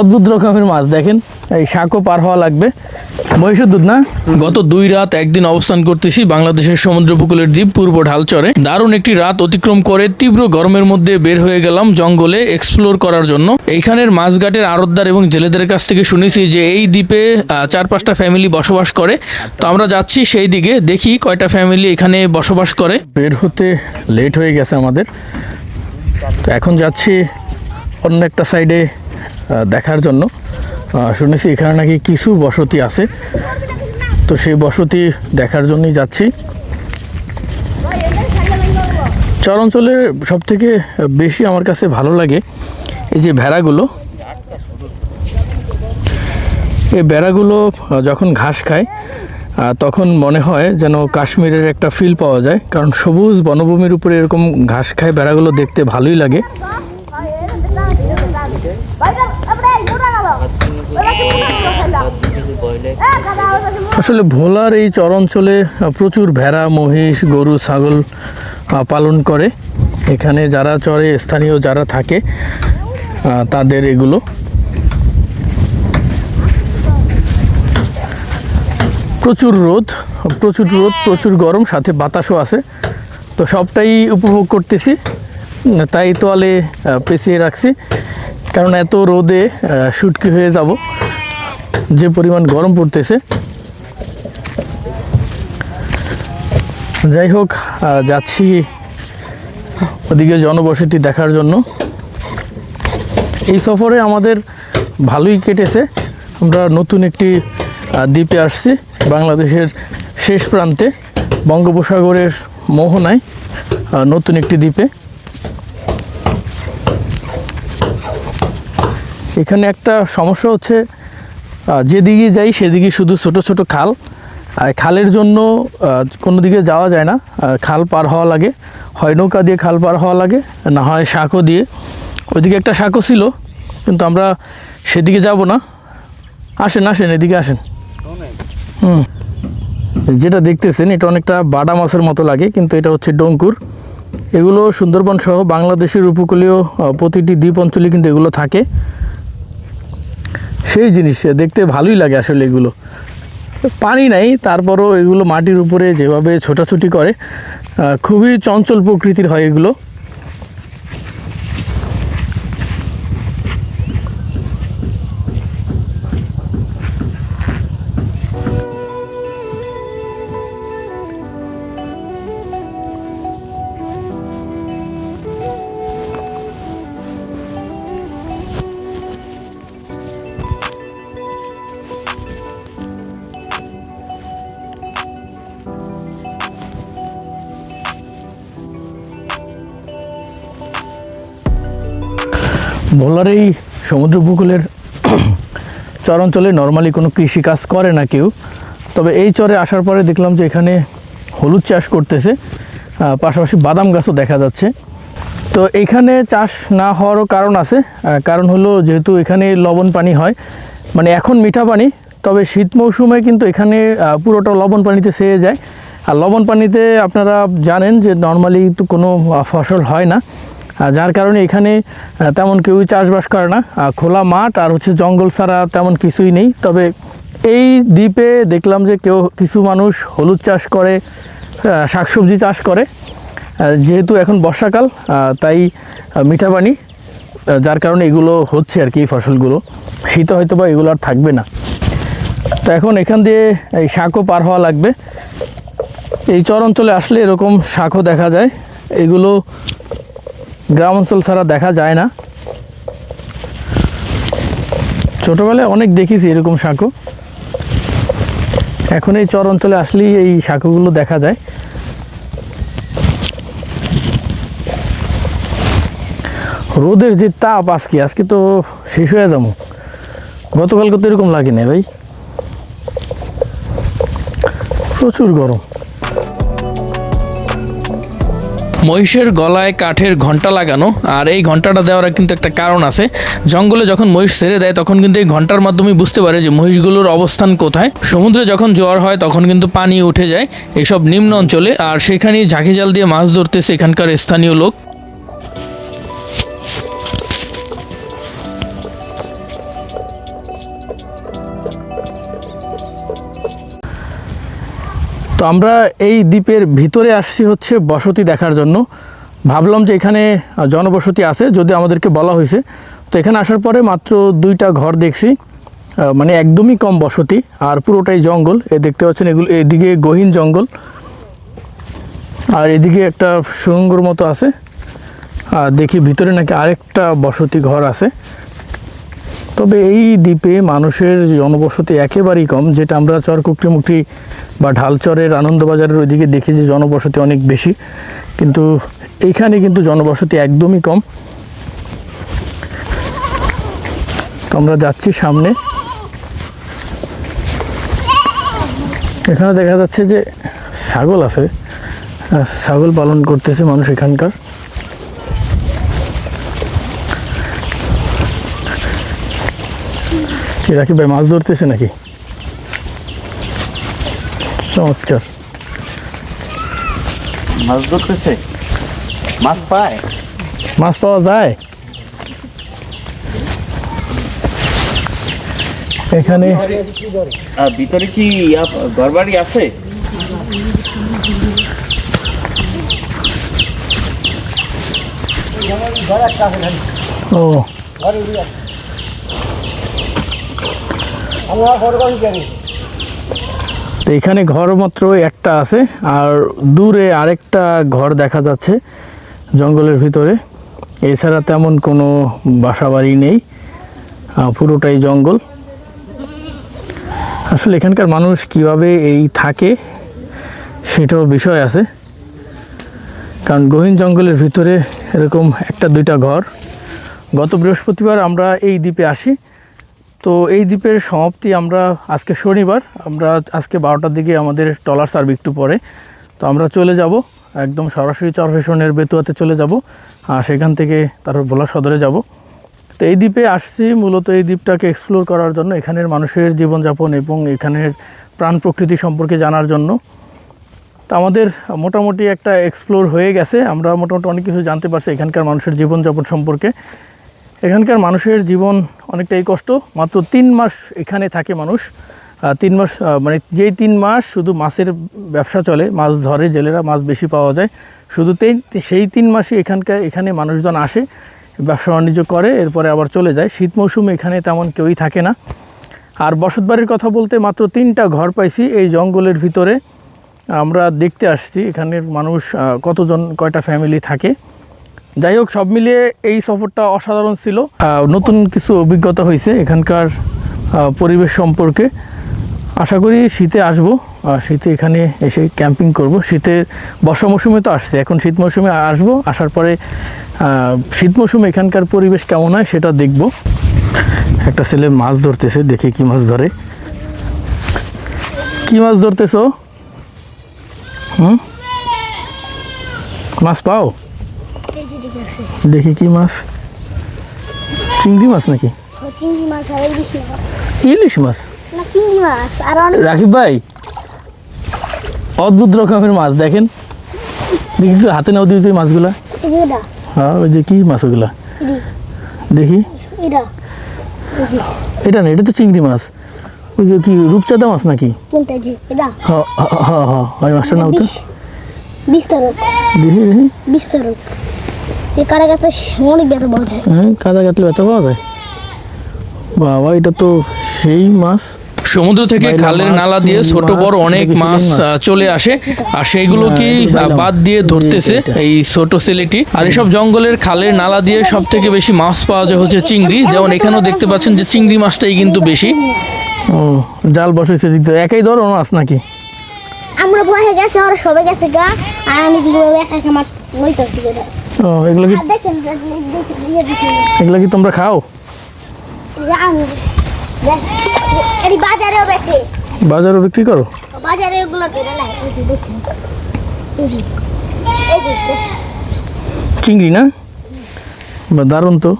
অদ্ভুত রকমের মাছ, দেখেন। এই শাকও পার হওয়া লাগবে। মহিষের দুধ না? গত দুই রাত একদিন অবস্থান করতেছি বাংলাদেশের সমুদ্র উপকূলের দ্বীপ পূর্ব ঢালচরে। দারুণ একটি রাত অতিক্রম করে তীব্র গরমের মধ্যে বের হয়ে গেলাম জঙ্গলে এক্সপ্লোর করার জন্য। এইখানের মাছঘাটের আড়তদার এবং জেলেদের কাছ থেকে শুনেছি যে এই দ্বীপে চার পাঁচটা ফ্যামিলি বসবাস করে। তো আমরা যাচ্ছি সেই দিকে, দেখি কয়টা ফ্যামিলি এখানে বসবাস করে। বের হতে লেট হয়ে গেছে আমাদের। তো এখন যাচ্ছি অন্য একটা সাইডে দেখার জন্য। শুনেছি এখানে নাকি কিছু বসতি আছে। তো সেই বসতি দেখার জন্যই যাচ্ছি। চর অঞ্চলের সব থেকে বেশি আমার কাছে ভালো লাগে এই যে ভেড়াগুলো। এই বেড়াগুলো যখন ঘাস খায় তখন মনে হয় যেন কাশ্মীরের একটা ফিল পাওয়া যায়। কারণ সবুজ বনভূমির উপরে এরকম ঘাস খায় বেড়াগুলো দেখতে ভালোই লাগে। আসলে ভোলার এই চর অঞ্চলে আহ, প্রচুর ভেড়া মহিষ গরু ছাগল পালন করে। এখানে যারা চরে স্থানীয় যারা থাকে তাদের এগুলো। প্রচুর রোদ প্রচুর রোদ প্রচুর গরম সাথে বাতাসও আছে। তো সবটাই উপভোগ করতেছি। তাই তোয়ালে পেঁচিয়ে রাখছি। কারণ এত রোদে শুটকি হয়ে যাব। যে পরিমাণ গরম পড়তেছে। যাই হোক যাচ্ছি ওদিকে জনবসতি দেখার জন্য। এই সফরে আমাদের ভালোই কেটেছে। আমরা নতুন একটি দ্বীপে আসছি, বাংলাদেশের শেষ প্রান্তে, বঙ্গোপসাগরের মোহনায় নতুন একটি দ্বীপে। এখানে একটা সমস্যা হচ্ছে যেদিকে যাই সেদিকে শুধু ছোট ছোট খাল। আর খালের জন্য কোনো দিকে যাওয়া যায় না। খাল পার হওয়া লাগে। হয় নৌকা দিয়ে খাল পার হওয়া লাগে, না হয় শাঁখো দিয়ে। ওইদিকে একটা শাঁখো ছিল, কিন্তু আমরা সেদিকে যাব না। আসেন আসেন, এদিকে আসেন। হুম। যেটা দেখতেছেন, এটা অনেকটা বাডা মাছের মতো লাগে, কিন্তু এটা হচ্ছে ডঙ্কুর। এগুলো সুন্দরবন সহ বাংলাদেশের উপকূলীয় প্রতিটি দ্বীপ অঞ্চলে কিন্তু এগুলো থাকে। সেই জিনিস, দেখতে ভালোই লাগে আসলে এগুলো। পানি নাই, তারপরও এগুলো মাটির উপরে যেভাবে ছোটাছুটি করে খুবই চঞ্চল প্রকৃতির হয় এগুলো। ভোলার এই সমুদ্র উপকূলের চর অঞ্চলে নর্মালি কোনো কৃষি কাজ করে না কেউ। তবে এই চরে আসার পরে দেখলাম যে এখানে হলুদ চাষ করতেছে পাশাপাশি বাদাম গাছও দেখা যাচ্ছে। তো এখানে চাষ না হওয়ারও কারণ আছে কারণ হলো যেহেতু এখানে লবণ পানি হয় মানে এখন মিঠা পানি, তবে শীত মৌসুমে কিন্তু এখানে পুরোটা লবণ পানিতে সেয়ে যায়। আর লবণ পানিতে আপনারা জানেন যে নর্মালি তো কোনো ফসল হয় না। যার কারণে এখানে তেমন কেউই চাষবাস করে না। খোলা মাঠ আর হচ্ছে জঙ্গল ছাড়া তেমন কিছুই নেই। তবে এই দ্বীপে দেখলাম যে কেউ কিছু মানুষ হলুদ চাষ করে শাকসবজি চাষ করে। যেহেতু এখন বর্ষাকাল তাই মিঠা পানি যার কারণে এগুলো হচ্ছে আর কি এই ফসলগুলো। শীতে হয়তো বা এগুলো আর থাকবে না। তো এখন এখান দিয়ে এই শাকও পার হওয়া লাগবে। এই চর অঞ্চলে আসলে এরকম শাকও দেখা যায়। এগুলো গ্রাম অঞ্চল ছাড়া দেখা যায় না। ছোটোবেলায় অনেক দেখেছি এরকম শাকও এখন এই চর অঞ্চলে আসলেই এই শাকগুলো দেখা যায়। রোদের যে তাপ আজকে আজকে তো শেষ হয়ে যাব। গতকালকে তো এরকম লাগে না ভাই। প্রচুর গরম। মহিষের গলায় কাঠের ঘণ্টা লাগানো, আর এই ঘন্টাটা দেওয়ার কিন্তু একটা কারণ আছে। জঙ্গলে যখন মহিষ ছেড়ে দেয়, তখন কিন্তু এই ঘণ্টার মাধ্যমে বুঝতে পারে যে মহিষগুলোর অবস্থান কোথায়। সমুদ্রে যখন জোয়ার হয়, তখন কিন্তু পানি উঠে যায় এসব নিম্ন অঞ্চলে, আর সেখানেই ঝাঁকি জাল দিয়ে মাছ ধরতেছে এখানকার স্থানীয় লোক। তো আমরা এই দ্বীপের ভিতরে আসছি হচ্ছে বসতি দেখার জন্য। ভাবলাম যে এখানে জনবসতি আছে, যদি আমাদেরকে বলা হয়েছে। তো এখানে আসার পরে মাত্র দুইটা ঘর দেখছি। মানে একদমই কম বসতি, আর পুরোটাই জঙ্গল। এ দেখতে পাচ্ছেন এগুলো, এদিকে গহীন জঙ্গল। আর এদিকে একটা সুরঙ্গর মতো আছে। আর দেখি ভিতরে নাকি আরেকটা বসতি ঘর আছে। তবে এই দ্বীপে মানুষের জনবসতি একেবারেই কম যেটা আমরা চর বা ঢালচরের আনন্দবাজারের ওইদিকে দেখি যে জনবসতি অনেক বেশি। কিন্তু এইখানে কিন্তু জনবসতি একদমই কম। তো আমরা যাচ্ছি সামনে। এখানে দেখা যাচ্ছে যে ছাগল আছে। আহ, ছাগল পালন করতেছে মানুষ এখানকার। কি রাখি ভাই মাছ ধরতেছে নাকি? চমৎকার। মাছ ধরতেছে? মাছ পায়? মাছ পাওয়া যায়? এখানে ভিতরে কি ঘর বাড়ি আছে? ও। তো এখানে ঘর মাত্র একটা আছে, আর দূরে আরেকটা ঘর দেখা যাচ্ছে জঙ্গলের ভিতরে। এছাড়া তেমন কোনো বাসা বাড়ি নেই পুরোটাই জঙ্গল। আসলে এখানকার মানুষ কীভাবে এই থাকে সেটাও বিষয় আছে। কারণ গহীন জঙ্গলের ভিতরে এরকম একটা দুইটা ঘর। গত বৃহস্পতিবার আমরা এই দ্বীপে আসি তো এই দ্বীপের সমাপ্তি আমরা আজকে শনিবার, আমরা আজকে বারোটার দিকে আমাদের টলার সার্ভ একটু পরে। তো আমরা চলে যাব, একদম সরাসরি চরফেশনের বেতুয়াতে চলে যাব সেখান থেকে তারপর ভোলা সদরে যাব। তো এই দ্বীপে আসছি, মূলত এই দ্বীপটাকে এক্সপ্লোর করার জন্য, এখানের মানুষের জীবনযাপন এবং এখানের প্রাণ প্রকৃতি সম্পর্কে জানার জন্য। তো আমাদের মোটামুটি একটা এক্সপ্লোর হয়ে গেছে, আমরা মোটামুটি অনেক কিছু জানতে পারছি এখানকার মানুষের জীবনযাপন সম্পর্কে। এখানকার মানুষের জীবন অনেকটাই কষ্ট। মাত্র তিন মাস এখানে থাকে মানুষ। তিন মাস মানে যেই তিন মাস শুধু মাছের ব্যবসা চলে, মাছ ধরে জেলেরা মাছ বেশি পাওয়া যায়। শুধু সেই তিন মাসই এখানকার, এখানে মানুষজন আসে, ব্যবসা বাণিজ্য করে, এরপরে আবার চলে যায়। শীত মৌসুমে এখানে তেমন কেউই থাকে না। আর বসতবাড়ির কথা বলতে মাত্র তিনটা ঘর পাইছি এই জঙ্গলের ভিতরে। আমরা দেখতে আসছি এখানের মানুষ কতজন, কয়টা ফ্যামিলি থাকে। যাই হোক, সব মিলিয়ে এই সফরটা অসাধারণ ছিল। নতুন কিছু অভিজ্ঞতা হয়েছে এখানকার পরিবেশ সম্পর্কে। আশা করি শীতে আসব। শীতে এখানে এসে ক্যাম্পিং করব। শীতের বর্ষা মৌসুমে তো আসছে, এখন শীত মৌসুমে আসব। আসার পরে শীত মৌসুমে এখানকার পরিবেশ কেমন হয় সেটা দেখব। একটা ছেলে মাছ ধরতেছে, দেখি কি মাছ ধরে। কি মাছ ধরতেছো? হুম? মাছ পাও? দেখে কি মাছ? চিংড়ি মাছ নাকি? চিংড়ি মাছ আর ইলিশ মাছ। ইলিশ মাছ? না চিংড়ি মাছ আর অনেক রাকিব ভাই অদ্ভুত রকমের মাছ দেখেন। দেখি একটু হাতে নাও দিয়েছে মাছগুলা। হ্যাঁ ওই যে কি মাছ ওগুলা? দেখি। এটা না এটা তো চিংড়ি মাছ। ওই যে কি রূপচাঁদা মাছ নাকি? কোনটা যে? এটা। হ্যাঁ হ্যাঁ হ্যাঁ ওই মাছটা নাও তো। বিস্তারক দেখি দেখি। বিস্তারক এই কারা গাছে অনেক ব্যথা পাওয়া যায়। হ্যাঁ কাদা কাটলে ব্যথা পাওয়া যায়? বাবা এটা তো সেই মাছ। সমুদ্র থেকে খালের নালা দিয়ে চিংড়ি ছোট বড় অনেক মাছ চলে আসে। আর সেইগুলোকে হ্যাঁ, বাদ দিয়ে ধরতেছে? এই ছোট ছেলেটি আর এসব জঙ্গলের খালের নালা দিয়ে সব থেকে বেশি মাছ পাওয়া যায় হচ্ছে চিংড়ি। যেমন এখানেও দেখতে পাচ্ছেন যে চিংড়ি মাছটাই কিন্তু বেশি। ও জাল বসেছে দিক একাই ধরো মাছ নাকি? আমরা বসে গেছে ওরা সবাই গেছে গা। আর আমি দিকে একা একা মাছ ও এগুলো কি দিছি এগুলো কি তোমরা খাও? বাজারেও বেচে। বাজারে বিক্রি করো? বাজারে ওগুলো ধরে না এই যে দেখুন। এই যে এই যে চিংড়ি না? বা দারুণ তো।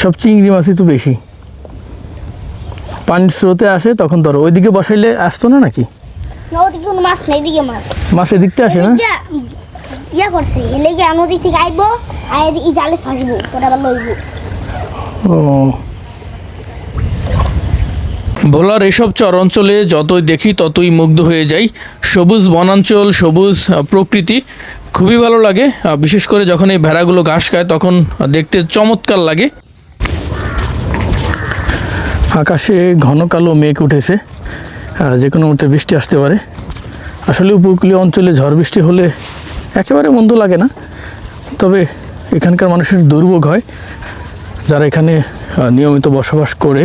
সব চিংড়ি মাছই তো বেশি। পানির স্রোতে আসে তখন ধরো। ওইদিকে বসাইলে আসতো না নাকি? কোনো মাছ নেই এদিকে মাছ। মাছ এদিকতে আসে না? ইয়া করছে ওদিক থেকে আইবো আর এদিকে জালে ফাঁসবো তোরা আবার লইবো। ও। ভোলার এসব চর অঞ্চলে যতই দেখি ততই মুগ্ধ হয়ে যাই। সবুজ বনাঞ্চল সবুজ প্রকৃতি খুবই ভালো লাগে। বিশেষ করে যখন এই ভেড়াগুলো ঘাস খায় তখন দেখতে চমৎকার লাগে। আকাশে ঘন কালো মেঘ উঠেছে। যে কোনো মুহূর্তে বৃষ্টি আসতে পারে। আসলে উপকূলীয় অঞ্চলে ঝড় বৃষ্টি হলে একেবারে মন্দ লাগে না। তবে এখানকার মানুষের দুর্ভোগ হয়। যারা এখানে নিয়মিত বসবাস করে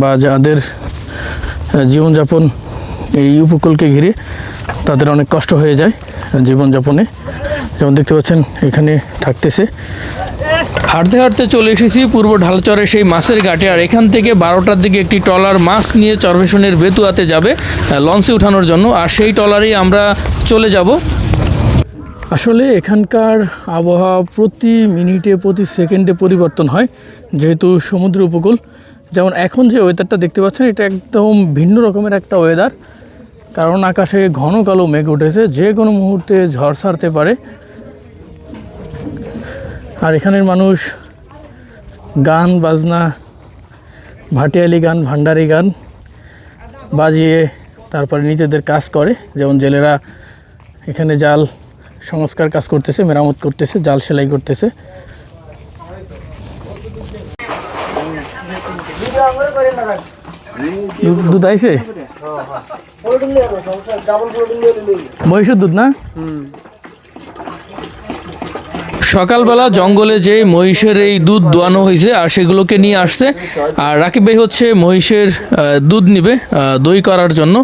বা যাদের জীবনযাপন এই উপকূলকে ঘিরে তাদের অনেক কষ্ট হয়ে যায় জীবনযাপনে। যেমন দেখতে পাচ্ছেন, এখানে থাকতেছে হাঁটতে হাঁটতে চলে এসেছি পূর্ব ঢালচরে সেই মাছের ঘাটে। আর এখান থেকে বারোটার দিকে একটি ট্রলার মাছ নিয়ে চরভেশনের বেতুয়াতে যাবে লঞ্চে উঠানোর জন্য। আর সেই ট্রলারেই আমরা চলে যাব। আসলে এখানকার আবহাওয়া প্রতি মিনিটে, প্রতি সেকেন্ডে পরিবর্তন হয়, যেহেতু সমুদ্র উপকূল। যেমন এখন যে ওয়েদারটা দেখতে পাচ্ছেন, এটা একদম ভিন্ন রকমের একটা ওয়েদার কারণ আকাশে ঘন কালো মেঘ উঠেছে, যে কোনো মুহূর্তে ঝড় সারতে পারে। আর এখানের মানুষ গান বাজনা ভাটিয়ালি গান ভান্ডারি গান বাজিয়ে তারপরে নিজেদের কাজ করে। যেমন জেলেরা এখানে জাল সংস্কার কাজ করতেছে মেরামত করতেছে জাল সেলাই করতেছে। দুধ- আইছে? মহিষের দুধ না? সকালবেলা জঙ্গলে যে মহিষের এই দুধ দোয়ানো হয়েছে, আর সেগুলোকে নিয়ে আসছে। আর রাকিব ভাই হচ্ছে মহিষের দুধ নিবে দই করার জন্য।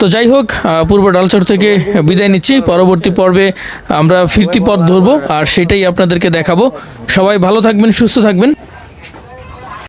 তো যাই হোক পূর্ব ডালচর থেকে বিদায় নিচ্ছি। পরবর্তী পর্বে আমরা ফিরতি পথ ধরবো, আর সেটাই আপনাদেরকে দেখাবো। সবাই ভালো থাকবেন, সুস্থ থাকবেন।